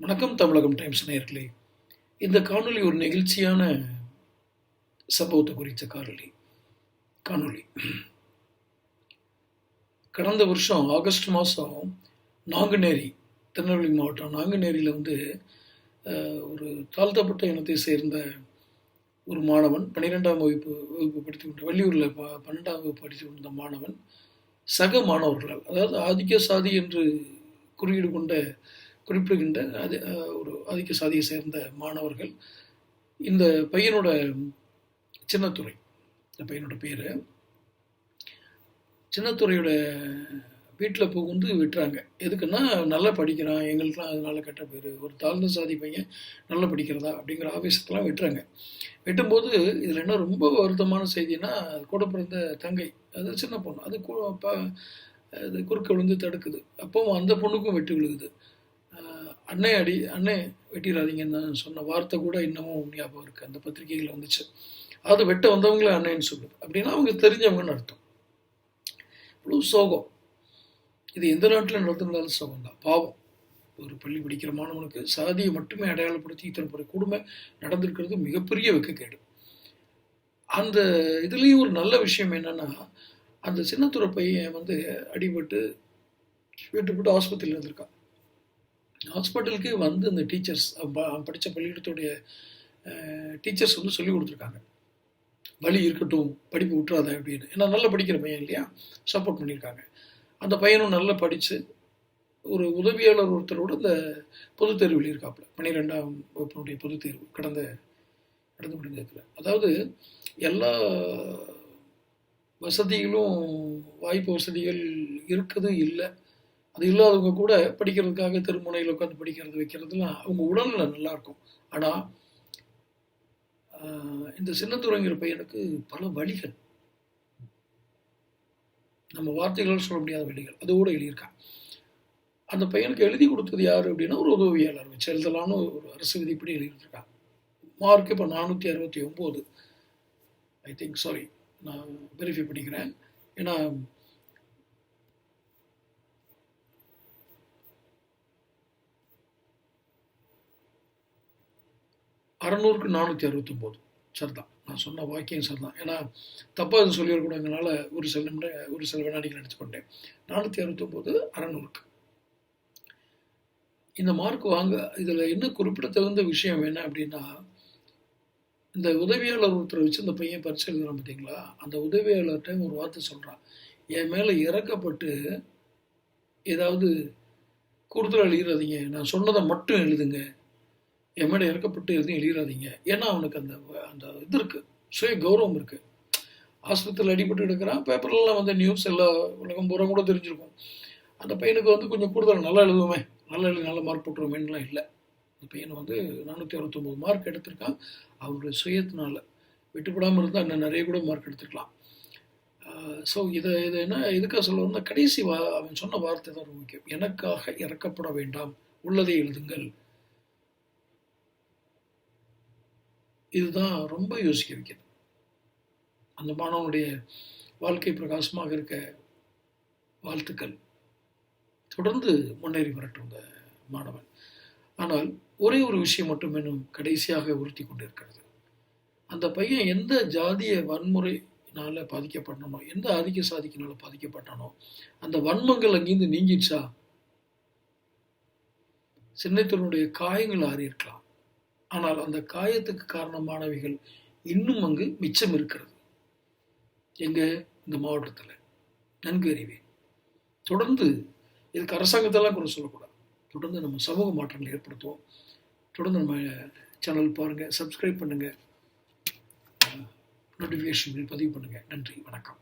வணக்கம் தமிழகம் டைம்ஸ் நேர்களே இந்த காணொளி ஒரு நெகிழ்ச்சியான சம்பவத்தை குறித்த காணொளி. காணொளி. கடந்த வருஷம் ஆகஸ்ட் மாதம் நாங்குநேரி திருநெல்வேலி மாவட்டம் நாங்குநேரியில் வந்து ஒரு தாழ்த்தப்பட்ட இனத்தை சேர்ந்த ஒரு மாணவன் பன்னிரெண்டாம் வகுப்பு வகுப்பு படித்து கொண்ட வள்ளியூரில் ப பன்னெண்டாம் வகுப்பு படித்து கொண்ட மாணவன் சக மாணவர்களால் அதாவது ஆதிக்க சாதி என்று குறியீடு கொண்ட குறிப்பிடுகின்ற அது ஒரு ஆதிக்க சாதியை சேர்ந்த மாணவர்கள். இந்த பையனோட சின்னத்துறை இந்த பையனோட பேர். சின்னத்துறையோட வீட்டில் புகுந்து விட்டுறாங்க. எதுக்குன்னா நல்லா படிக்கிறான் எங்களுக்குலாம் அதனால கெட்ட பேர். ஒரு தாழ்ந்த சாதி பையன் நல்லா படிக்கிறதா அப்படிங்கிற ஆவேசத்தெல்லாம் விட்டுறாங்க. வெட்டும்போது இதில் என்ன ரொம்ப வருத்தமான செய்தின்னா அது கூட பிறந்த தங்கை அது சின்ன பொண்ணு. அது கு- அது குறுக்க விழுந்து தடுக்குது. அப்போ அந்த பொண்ணுக்கும் வெட்டு விழுகுது. அண்ணே அடி அண்ணே வெட்டிடாதீங்கன்னு நான் சொன்ன வார்த்தை கூட இன்னமும் ஞாபகம் இருக்குது அந்த பத்திரிகைகளில் வந்துச்சு. அது வெட்ட வந்தவங்களே அன்னைன்னு சொல்லுது அப்படின்னா அவங்க தெரிஞ்சவங்கன்னு அர்த்தம். இவ்வளோ சோகம். இது எந்த நாட்டில் நடந்திருந்தாலும் சோகம் தான். பாவம். ஒரு பள்ளி படிக்கிற மாணவனுக்கு சாதியை மட்டுமே அடையாளப்படுத்தி இத்தனை பெரிய கொடுமை நடந்திருக்கிறது மிகப்பெரிய வெக்கக்கேடு அந்த இதுலேயும் ஒரு நல்ல விஷயம் என்னென்னா அந்த சின்னத்துறை பையன் வந்து அடிபட்டு வெட்டுப்பட்டு ஆஸ்பத்திரியில் இருந்திருக்கான். ஹாஸ்பிட்டலுக்கு வந்து அந்த டீச்சர்ஸ் படித்த பள்ளிக்கூடத்துடைய டீச்சர்ஸ் வந்து சொல்லி கொடுத்துருக்காங்க. வழி இருக்கட்டும் படிப்பு விட்டுறாத அப்படின்னு. ஏன்னா நல்லா படிக்கிற பையன் இல்லையா? சப்போர்ட் பண்ணியிருக்காங்க. அந்த பையனும் நல்லா படித்து ஒரு உதவியாளர் ஒருத்தரோட இந்த பொதுத் தேர்வு இருக்காப்புல பன்னிரெண்டாம் வகுப்பினுடைய பொதுத் தேர்வு கடந்த கடந்து முடிந்ததில் அதாவது எல்லா வசதிகளும் வாய்ப்பு வசதிகள் இருக்கிறதும் இல்லை. அது இல்லாதவங்க கூட படிக்கிறதுக்காக திருமுனையில் உட்காந்து படிக்கிறது வைக்கிறதுலாம் அவங்க உடல்நிலை நல்லாயிருக்கும். ஆனால் இந்த சின்னத்துறைங்கிற பையனுக்கு பல வழிகள். நம்ம வார்த்தைகளால் சொல்ல முடியாத வழிகள். அதோடு எழுதியிருக்கான் அந்த பையனுக்கு எழுதி கொடுத்தது யார் அப்படின்னா ஒரு உதவியாளர் வச்சு எழுதலான்னு ஒரு அரசு விதிப்படி எழுதியிருக்கான் மார்க் இப்போ நானூற்றி அறுபத்தி ஒம்பது. ஐ திங்க் சாரி நான் வெரிஃபை பண்ணிக்கிறேன். ஏன்னா அறநூறுக்கு நானூற்றி அறுபத்தொம்போது. சரிதான். நான் சொன்ன வாக்கியம் சரிதான். ஏன்னா தப்பாக எதுவும் சொல்லிடக்கூடாதுனால ஒரு சில நிமிட ஒரு சில வினாடிகள் எடுத்துக்கொண்டேன் நானூற்றி அறுபத்தொம்போது அறநூறுக்கு. இந்த மார்க் வாங்க இதில் என்ன குறிப்பிடத்தகுந்த விஷயம் என்ன அப்படின்னா இந்த உதவியாளர் ஒருத்தர் வச்சு இந்த பையன் பரிசு எழுதுறான் பார்த்தீங்களா அந்த உதவியாளர்கிட்ட ஒரு வார்த்தை சொல்கிறான் என் மேலே இறக்கப்பட்டு ஏதாவது கூடுதலாக எழுதுறதீங்க நான் சொன்னதை மட்டும் எழுதுங்க. என் மேலே இறக்கப்பட்டு எதுவும் எழுதிடாதீங்க ஏன்னா அவனுக்கு அந்த அந்த இது இருக்குது சுய கௌரவம் இருக்குது ஆஸ்பத்திரியில் அடிபட்டு எடுக்கிறான் பேப்பர்லாம் வந்து நியூஸ் எல்லா உலகம் பூரா கூட தெரிஞ்சிருக்கும். அந்த பையனுக்கு வந்து கொஞ்சம் கூடுதல் நல்லா எழுதுவோமே. நல்லா எழுதி நல்ல மார்க் போட்டுருவோமேலாம் இல்லை. அந்த பையன் வந்து நானூற்றி அறுபத்தொம்போது மார்க் எடுத்திருக்கான். அவருடைய சுயத்தினால விட்டுப்படாமல் இருந்தால் இன்னும் நிறைய கூட மார்க் எடுத்துருக்கலாம். ஸோ இதை இதை என்ன எதுக்காக சொல்லணும்னா கடைசி வா அவன் சொன்ன வார்த்தை தான் ரொம்ப முக்கியம். எனக்காக இறக்கப்பட வேண்டாம். உள்ளதை எழுதுங்கள். இதுதான் ரொம்ப யோசிக்க வைக்கிறது அந்த மாணவனுடைய வாழ்க்கை பிரகாசமாக இருக்க வாழ்த்துக்கள். தொடர்ந்து முன்னேறி வரட்டும் இந்த மாணவன். ஆனால் ஒரே ஒரு விஷயம் மட்டும் இன்னும் கடைசியாக உறுத்தி கொண்டிருக்கிறது. அந்த பையன் எந்த ஜாதிய வன்முறையினால் பாதிக்கப்பட்டானோ எந்த ஆதிக்க சாதிக்கினால பாதிக்கப்பட்டானோ அந்த வன்மங்கள் அங்கேருந்து நீங்கிடுச்சா? சின்னத்தினுடைய காயங்கள் ஆறி இருக்கலாம் ஆனால் அந்த காயத்துக்கு காரணமானவைகள் இன்னும் அங்கு மிச்சம் இருக்கிறது. எங்க? இந்த மாவட்டத்தில். நன்கு அறிவேன். தொடர்ந்து இதுக்கு அரசாங்கத்தெல்லாம் கூட சொல்லக்கூடாது. தொடர்ந்து நம்ம சமூக மாற்றங்களை ஏற்படுத்துவோம். தொடர்ந்து நம்ம சேனல் பாருங்கள் சப்ஸ்கிரைப் பண்ணுங்கள் நோட்டிஃபிகேஷன் பதிவு பண்ணுங்கள் நன்றி வணக்கம்.